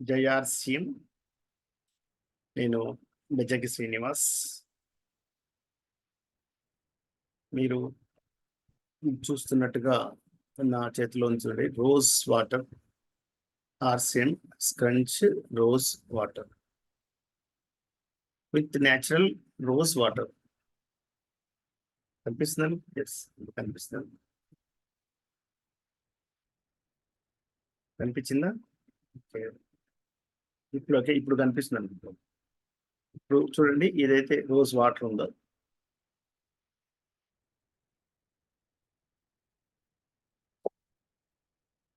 జయార్సిఎం నేను బెజకి శ్రీనివాస్. మీరు చూస్తున్నట్టుగా నా చేతిలో ఉంచండి rose water RCM scrunch rose water. With natural rose water. కనిపిస్తున్నాను ఎస్ కనిపిస్తున్నాను కనిపించిందా? ఓకే ఇప్పుడు ఓకే ఇప్పుడు కనిపిస్తుంది అనుకుంటాం ఇప్పుడు చూడండి ఏదైతే రోజ్ వాటర్ ఉందో.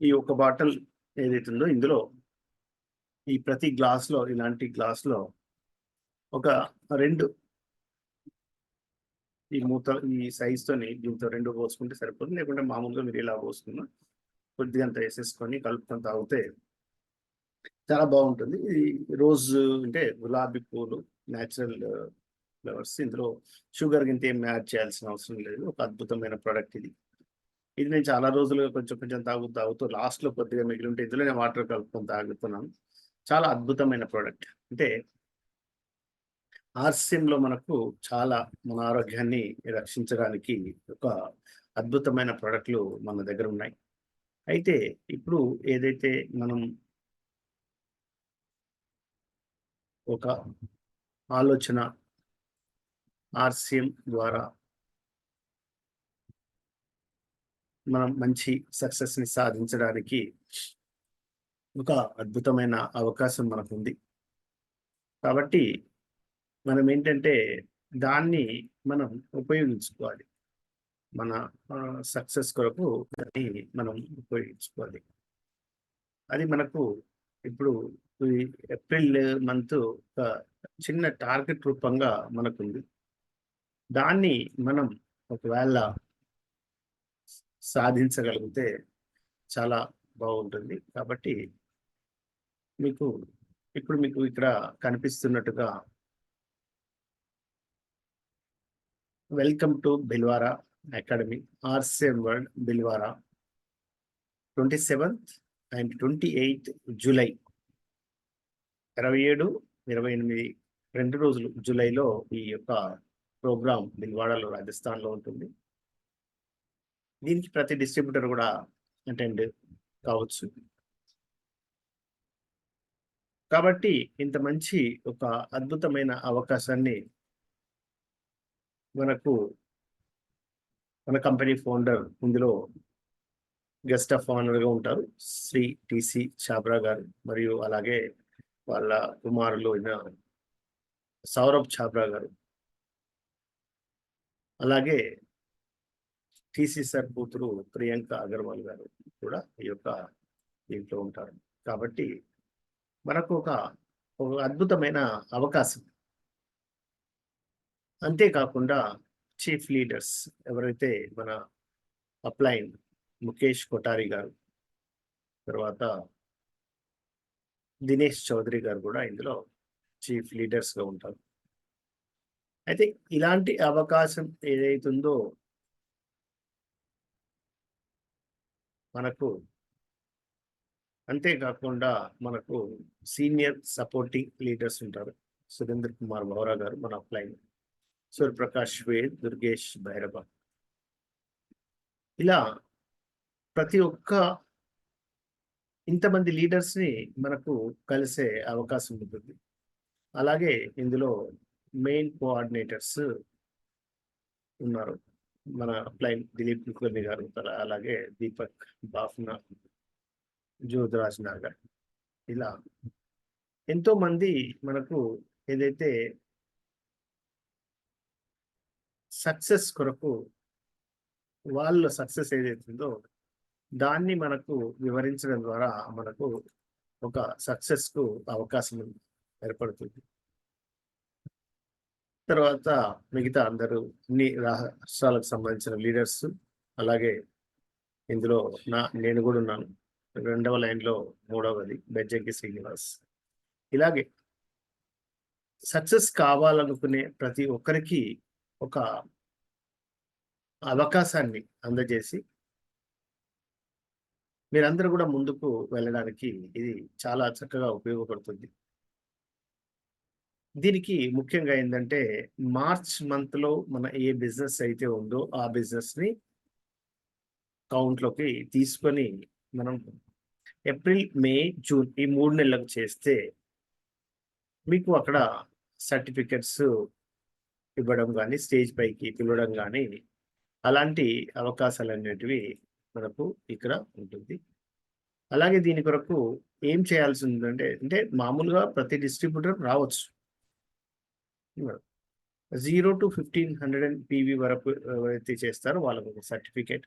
ఈ ఒక బాటిల్ ఏదైతే ఉందో ఇందులో ఈ ప్రతి గ్లాస్లో ఇలాంటి గ్లాస్లో ఒక రెండు ఈ మూత ఈ సైజ్ తోని దీంతో రెండు పోసుకుంటే సరిపోతుంది. లేకుంటే మామూలుగా మీరు ఇలా పోసుకున్నా కొద్దిగా అంత వేసేసుకొని కలుపుకొని తాగితే చాలా బాగుంటుంది. ఇది రోజు అంటే గులాబీ పూలు న్యాచురల్ ఫ్లవర్స్ uh, ఇందులో షుగర్ గింత ఏం యాడ్ చేయాల్సిన అవసరం లేదు. ఒక అద్భుతమైన ప్రోడక్ట్ ఇది. ఇది నేను చాలా రోజులుగా కొంచెం కొంచెం తాగు తాగుతూ లాస్ట్లో కొద్దిగా మిగిలి ఉంటే ఇందులో నేను వాటర్ కలుపుకొని తాగుతున్నాను. చాలా అద్భుతమైన ప్రోడక్ట్ అంటే RCM మనకు చాలా మన ఆరోగ్యాన్ని రక్షించడానికి ఒక అద్భుతమైన ప్రోడక్ట్లు మన దగ్గర ఉన్నాయి. అయితే ఇప్పుడు ఏదైతే మనం ఒక ఆలోచన ఆర్సిఎం ద్వారా మనం మంచి సక్సెస్ని సాధించడానికి ఒక అద్భుతమైన అవకాశం మనకు ఉంది కాబట్టి మనం ఏంటంటే దాన్ని మనం ఉపయోగించుకోవాలి. మన సక్సెస్ కొరకు దాన్ని మనం ఉపయోగించుకోవాలి. అది మనకు ఇప్పుడు ఈ ఏప్రిల్ మంత్ ఒక చిన్న టార్గెట్ రూపంగా మనకుంది. దాన్ని మనం ఒకవేళ సాధించగలిగితే చాలా బాగుంటుంది. కాబట్టి మీకు ఇప్పుడు మీకు ఇక్కడ కనిపిస్తున్నట్టుగా welcome to Bhilwara academy RCM world Bhilwara. Twenty seventh and twenty eighth July ఇరవై ఏడు ఇరవై ఎనిమిది రెండు రోజులు జూలైలో ఈ యొక్క ప్రోగ్రామ్ బిల్వాడాలో రాజస్థాన్లో ఉంటుంది. దీనికి ప్రతి డిస్ట్రిబ్యూటర్ కూడా అటెండ్ కావచ్చు. కాబట్టి ఇంత మంచి ఒక అద్భుతమైన అవకాశాన్ని మనకు మన కంపెనీ ఫౌండర్ ఇందులో గెస్ట్ ఆఫ్ ఆనర్గా ఉంటారు. శ్రీ టిసి చాబ్రా గారు మరియు అలాగే వాళ్ళ కుమారులు అయిన సౌరభ్ ఛాబ్రా గారు. అలాగే టిసి సార్ కూతురు ప్రియాంక అగర్వాల్ గారు కూడా ఈ యొక్క దీంట్లో ఉంటారు. కాబట్టి మనకు ఒక ఒక అద్భుతమైన అవకాశం. అంతేకాకుండా చీఫ్ లీడర్స్ ఎవరైతే మన అప్లైన్ ముఖేష్ కొటారి గారు తర్వాత దినేష్ చౌదరి గారు కూడా ఇందులో చీఫ్ లీడర్స్గా ఉంటారు. అయితే ఇలాంటి అవకాశం ఏదైతుందో మనకు అంతేకాకుండా మనకు సీనియర్ సపోర్టింగ్ లీడర్స్ ఉంటారు. సురేంద్ర కుమార్ బౌరా గారు మన అప్లైన్ సూర్యప్రకాష్ వేద్ దుర్గేష్ భైరవ. ఇలా ప్రతి ఒక్క ఇంతమంది లీడర్స్ని మనకు కలిసే అవకాశం ఉంటుంది. అలాగే ఇందులో మెయిన్ కోఆర్డినేటర్స్ ఉన్నారు. మన అప్లైన్ దిలీప్ కుల్కర్ణి గారు అలాగే దీపక్ బాఫ్నా జ్యోతిరాజ్ నాగర్ ఇలా ఎంతో మంది మనకు ఏదైతే సక్సెస్ కొరకు వాళ్ళ సక్సెస్ ఏదైతుందో దాన్ని మనకు వివరించడం ద్వారా మనకు ఒక సక్సెస్కు అవకాశం ఏర్పడుతుంది. తర్వాత మిగతా అందరూ అన్ని రాష్ట్రాలకు సంబంధించిన లీడర్స్ అలాగే ఇందులో నా నేను కూడా ఉన్నాను. రెండవ లైన్లో మూడవది బెజ్జంకి శ్రీనివాస్. ఇలాగే సక్సెస్ కావాలనుకునే ప్రతి ఒక్కరికి ఒక అవకాశాన్ని అందజేసి మీరందరూ కూడా ముందుకు వెళ్ళడానికి ఇది చాలా చక్కగా ఉపయోగపడుతుంది. దీనికి ముఖ్యంగా ఏంటంటే మార్చ్ మంత్లో మన ఏ బిజినెస్ అయితే ఉందో ఆ బిజినెస్ని కౌంట్లోకి తీసుకొని మనం ఏప్రిల్ మే జూన్ ఈ మూడు నెలలకు చేస్తే మీకు అక్కడ సర్టిఫికెట్స్ ఇవ్వడం కానీ స్టేజ్ పైకి పిలవడం కానీ అలాంటి అవకాశాలు అనేటివి మనకు ఇక్కడ ఉంటుంది. అలాగే దీని కొరకు ఏం చేయాల్సి ఉందంటే అంటే మామూలుగా ప్రతి డిస్ట్రిబ్యూటర్ రావచ్చు. Zero to fifteen hundred and PV వరకు ఎవరైతే చేస్తారో వాళ్ళకు ఒక సర్టిఫికేట్.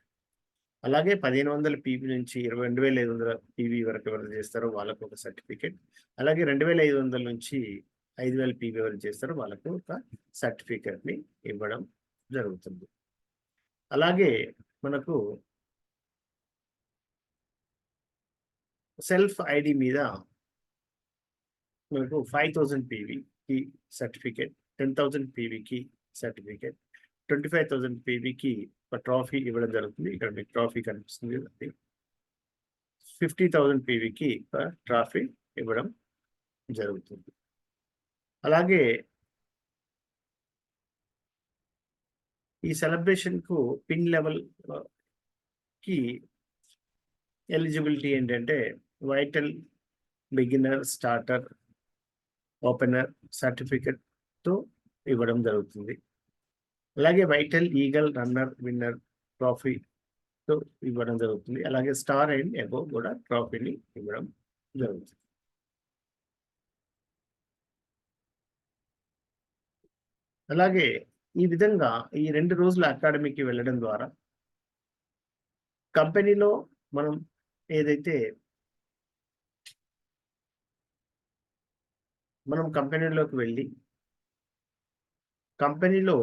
అలాగే పదిహేను వందల పీవీ నుంచి ఇరవై రెండు వేల ఐదు వందల పీవీ వరకు ఎవరు చేస్తారో వాళ్ళకు ఒక సర్టిఫికేట్. అలాగే రెండు వేల ఐదు వందల నుంచి ఐదు వేల పీవీ ఎవరు చేస్తారో వాళ్ళకు ఒక సర్టిఫికేట్ని ఇవ్వడం జరుగుతుంది. అలాగే మనకు సెల్ఫ్ ఐడి మీద మీకు ఫైవ్ థౌజండ్ పీవీకి సర్టిఫికేట్ టెన్ థౌజండ్ పీవీకి సర్టిఫికేట్ ట్వంటీ ఫైవ్ థౌజండ్ పీవీకి ఒక ట్రాఫీ ఇవ్వడం జరుగుతుంది. ఇక్కడ మీకు ట్రాఫీ కనిపిస్తుంది. అది ఫిఫ్టీ థౌజండ్ పీవీకి ఒక ట్రాఫీ ఇవ్వడం జరుగుతుంది. అలాగే ఈ సెలబ్రేషన్కు పిన్ లెవెల్కి ఎలిజిబిలిటీ ఏంటంటే వైటల్ బిగినర్ స్టార్టర్ ఓపెనర్ సర్టిఫికెట్తో ఇవ్వడం జరుగుతుంది. అలాగే వైటల్ ఈగల్ రన్నర్ విన్నర్ ట్రాఫీతో ఇవ్వడం జరుగుతుంది. అలాగే స్టార్ అండ్ ఎబో కూడా ట్రాఫీని ఇవ్వడం జరుగుతుంది. అలాగే ఈ విధంగా ఈ రెండు రోజుల అకాడమీకి వెళ్ళడం ద్వారా కంపెనీలో మనం ఏదైతే మనం కంపెనీలోకి వెళ్ళి కంపెనీలో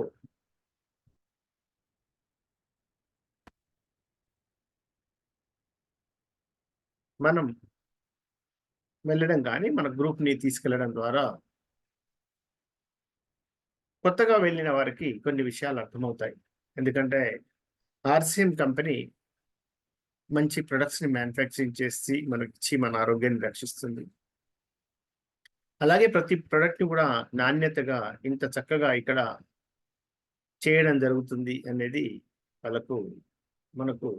మనం వెళ్ళడం కానీ మన గ్రూప్ని తీసుకెళ్ళడం ద్వారా కొత్తగా వెళ్ళిన వారికి కొన్ని విషయాలు అర్థమవుతాయి. ఎందుకంటే ఆర్సిఎం కంపెనీ మంచి ప్రొడక్ట్స్ని మ్యానుఫ్యాక్చరింగ్ చేసి మనకి ఇచ్చి మన ఆరోగ్యాన్ని రక్షిస్తుంది. అలాగే ప్రతి ప్రోడక్ట్ కూడా నాణ్యతగా ఇంత చక్కగా ఇక్కడ చేయడం జరుగుతుంది అనేది వాళ్ళకు మనకు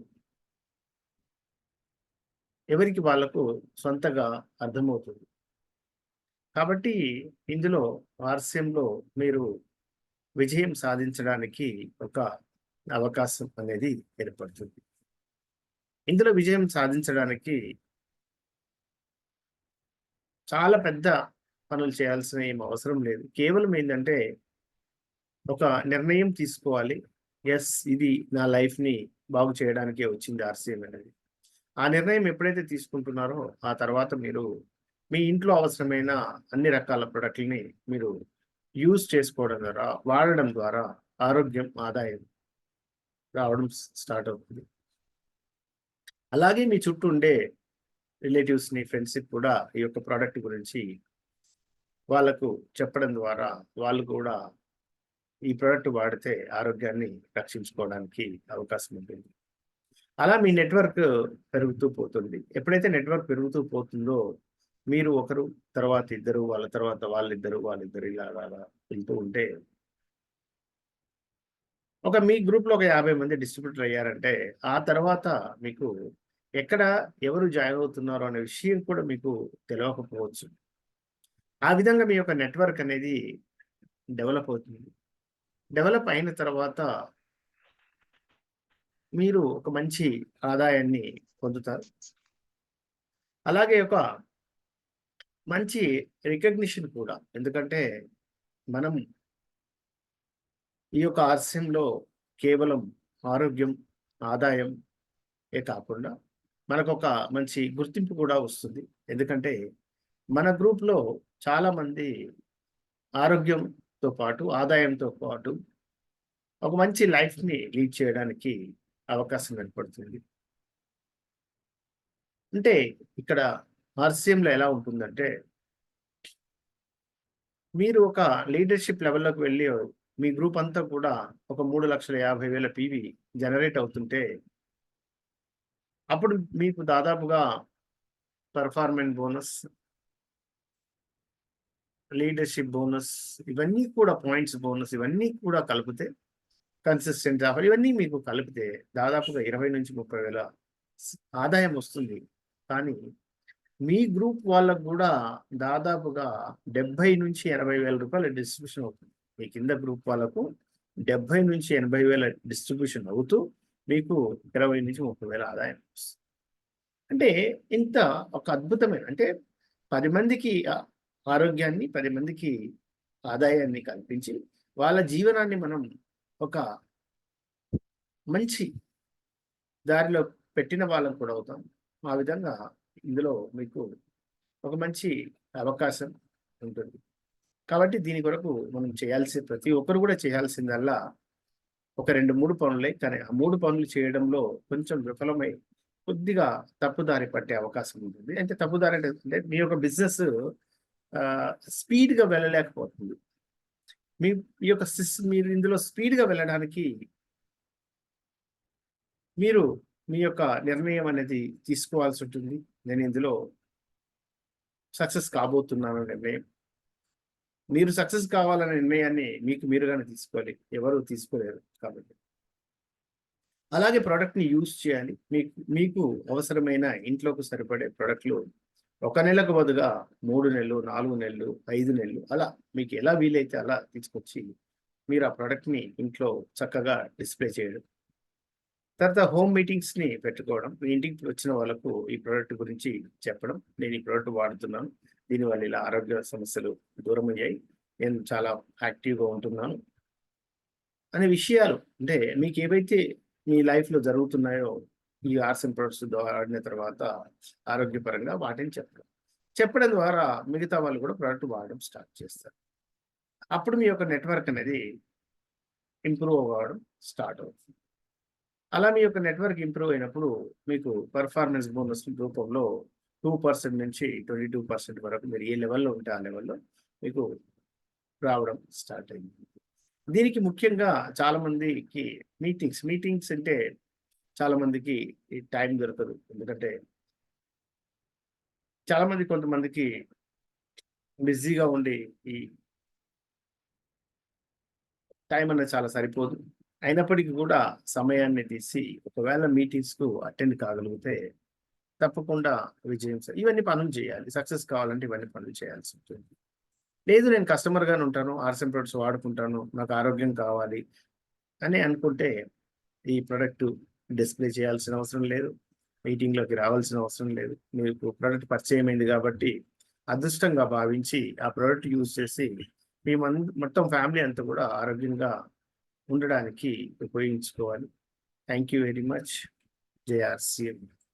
ఎవరికి వాళ్ళకు సొంతగా అర్థమవుతుంది. కాబట్టి ఇందులో ఆర్స్యంలో మీరు విజయం సాధించడానికి ఒక అవకాశం అనేది ఏర్పడుతుంది. ఇందులో విజయం సాధించడానికి చాలా పెద్ద పనులు చేయాల్సిన ఏం అవసరం లేదు. కేవలం ఏంటంటే ఒక నిర్ణయం తీసుకోవాలి. ఎస్ ఇది నా లైఫ్ని బాగు చేయడానికే వచ్చింది ఆర్సీఎం అనేది. ఆ నిర్ణయం ఎప్పుడైతే తీసుకుంటున్నారో ఆ తర్వాత మీరు మీ ఇంట్లో అవసరమైన అన్ని రకాల ప్రొడక్ట్లని మీరు యూజ్ చేసుకోవడం ద్వారా వాడడం ద్వారా ఆరోగ్యం ఆదాయం రావడం స్టార్ట్ అవుతుంది. అలాగే మీ చుట్టూ ఉండే రిలేటివ్స్ని ఫ్రెండ్స్కి కూడా ఈ యొక్క ప్రోడక్ట్ గురించి వాళ్ళకు చెప్పడం ద్వారా వాళ్ళు కూడా ఈ ప్రోడక్ట్ వాడితే ఆరోగ్యాన్ని రక్షించుకోవడానికి అవకాశం ఉంటుంది. అలా మీ నెట్వర్క్ పెరుగుతూ పోతుంది. ఎప్పుడైతే నెట్వర్క్ పెరుగుతూ పోతుందో మీరు ఒకరు తర్వాత ఇద్దరు వాళ్ళ తర్వాత వాళ్ళిద్దరు వాళ్ళిద్దరు ఇలా అలా వెళ్తూ ఉంటే ఒక మీ గ్రూప్లో ఒక యాభై మంది డిస్ట్రిబ్యూటర్ అయ్యారంటే ఆ తర్వాత మీకు ఎక్కడ ఎవరు జాయిన్ అవుతున్నారో అనే విషయం కూడా మీకు తెలియకపోవచ్చు. ఆ విధంగా మీ యొక్క నెట్వర్క్ అనేది డెవలప్ అవుతుంది. డెవలప్ అయిన తర్వాత మీరు ఒక మంచి ఆదాయాన్ని పొందుతారు. అలాగే ఒక మంచి రికగ్నిషన్ కూడా. ఎందుకంటే మనం ఈ యొక్క ఆశయంలో కేవలం ఆరోగ్యం ఆదాయం ఏ కాకుండా మనకు ఒక మంచి గుర్తింపు కూడా వస్తుంది. ఎందుకంటే మన గ్రూప్లో చాలామంది ఆరోగ్యంతో పాటు ఆదాయంతో పాటు ఒక మంచి లైఫ్ని లీడ్ చేయడానికి అవకాశం ఏర్పడుతుంది. అంటే ఇక్కడ ఆర్సీఎంలో ఎలా ఉంటుందంటే మీరు ఒక లీడర్షిప్ లెవెల్లోకి వెళ్ళి మీ గ్రూప్ అంతా కూడా ఒక మూడు లక్షల యాభై వేల పీవీ జనరేట్ అవుతుంటే అప్పుడు మీకు దాదాపుగా పర్ఫార్మెన్స్ బోనస్ లీడర్షిప్ బోనస్ ఇవన్నీ కూడా పాయింట్స్ బోనస్ ఇవన్నీ కూడా కలిపితే కన్సిస్టెంట్ ఆఫర్ ఇవన్నీ మీకు కలిపితే దాదాపుగా ఇరవై నుంచి ముప్పై వేల ఆదాయం వస్తుంది. కానీ మీ గ్రూప్ వాళ్ళకు కూడా దాదాపుగా డెబ్బై నుంచి ఎనభై వేల రూపాయల డిస్ట్రిబ్యూషన్ అవుతుంది. మీ కింద గ్రూప్ వాళ్ళకు డెబ్బై నుంచి ఎనభై వేల డిస్ట్రిబ్యూషన్ అవుతూ మీకు ఇరవై నుంచి ముప్పై వేల ఆదాయం వస్తుంది. అంటే ఇంత ఒక అద్భుతమైన అంటే పది మందికి ఆరోగ్యాన్ని పది మందికి ఆదాయాన్ని కల్పించి వాళ్ళ జీవనాన్ని మనం ఒక మంచి దారిలో పెట్టిన వాళ్ళం కూడా అవుతాం. ఆ విధంగా ఇందులో మీకు ఒక మంచి అవకాశం ఉంటుంది. కాబట్టి దీని కొరకు మనం చేయాల్సి ప్రతి ఒక్కరు కూడా చేయాల్సిందల్లా ఒక రెండు మూడు పనులే. కానీ ఆ మూడు పనులు చేయడంలో కొంచెం విఫలమై కొద్దిగా తప్పుదారి పట్టే అవకాశం ఉంటుంది. అంటే తప్పుదారి అంటే అంటే మీ యొక్క బిజినెస్ స్పీడ్గా వెళ్ళలేకపోతుంది. మీ ఈ యొక్క సిస్ మీరు ఇందులో స్పీడ్గా వెళ్ళడానికి మీరు మీ యొక్క నిర్ణయం అనేది తీసుకోవాల్సి ఉంటుంది. నేను ఇందులో సక్సెస్ కాబోతున్నాను నిర్ణయం. మీరు సక్సెస్ కావాలనే నిర్ణయాన్ని మీకు మీరుగానే తీసుకోవాలి. ఎవరు తీసుకోలేరు కాబట్టి. అలాగే ప్రోడక్ట్ని యూజ్ చేయాలి. మీకు మీకు అవసరమైన ఇంట్లోకి సరిపడే ప్రోడక్ట్లు ఒక నెలకు బదుగా మూడు నెలలు నాలుగు నెలలు ఐదు నెలలు అలా మీకు ఎలా వీలైతే అలా తీసుకొచ్చి మీరు ఆ ప్రోడక్ట్ని ఇంట్లో చక్కగా డిస్ప్లే చేయడం. తర్వాత హోమ్ మీటింగ్స్ని పెట్టుకోవడం. మీ ఇంటికి వచ్చిన వాళ్ళకు ఈ ప్రోడక్ట్ గురించి చెప్పడం. నేను ఈ ప్రోడక్ట్ వాడుతున్నాను. దీనివల్ల ఇలా ఆరోగ్య సమస్యలు దూరం అయ్యాయి నేను చాలా యాక్టివ్గా ఉంటున్నాను. అనే విషయాలు అంటే మీకు ఏవైతే మీ లైఫ్లో జరుగుతున్నాయో ఈ ఆర్సన్ ప్రొడక్ట్స్ ఆడిన తర్వాత ఆరోగ్యపరంగా వాటిని చెప్పడం. చెప్పడం ద్వారా మిగతా వాళ్ళు కూడా ప్రోడక్ట్ వాడడం స్టార్ట్ చేస్తారు. అప్పుడు మీ యొక్క నెట్వర్క్ అనేది ఇంప్రూవ్ అవ్వడం స్టార్ట్ అవుతుంది. అలా మీ యొక్క నెట్వర్క్ ఇంప్రూవ్ అయినప్పుడు మీకు పర్ఫార్మెన్స్ బోనస్ రూపంలో టూ పర్సెంట్ నుంచి ట్వంటీ టూ పర్సెంట్ వరకు మీరు ఏ లెవెల్లో ఉంటే ఆ లెవెల్లో మీకు రావడం స్టార్ట్ అయింది. దీనికి ముఖ్యంగా చాలామందికి మీటింగ్స్ మీటింగ్స్ అంటే చాలా మందికి ఈ టైం దొరకదు. ఎందుకంటే చాలా మంది కొంతమందికి బిజీగా ఉండి ఈ టైం అనేది చాలా సరిపోదు. అయినప్పటికీ కూడా సమయాన్ని తీసి ఒకవేళ మీటింగ్స్కు అటెండ్ కాగలిగితే తప్పకుండా విజయం ఇవన్నీ పనులు చేయాలి. సక్సెస్ కావాలంటే ఇవన్నీ పనులు చేయాల్సి ఉంటుంది. లేదు నేను కస్టమర్గానే ఉంటాను. ఆర్సన్ ప్రొడక్ట్స్ వాడుకుంటాను. నాకు ఆరోగ్యం కావాలి అని అనుకుంటే ఈ ప్రొడక్టు డిస్ప్లే చేయాల్సిన అవసరం లేదు. మీటింగ్లోకి రావాల్సిన అవసరం లేదు. మీకు ప్రోడక్ట్ పరిచయం అయింది కాబట్టి అదృష్టంగా భావించి ఆ ప్రోడక్ట్ యూజ్ చేసి మీ మొత్తం ఫ్యామిలీ అంతా కూడా ఆరోగ్యంగా ఉండడానికి ఉపయోగించుకోవాలి. Thank you very much JRCM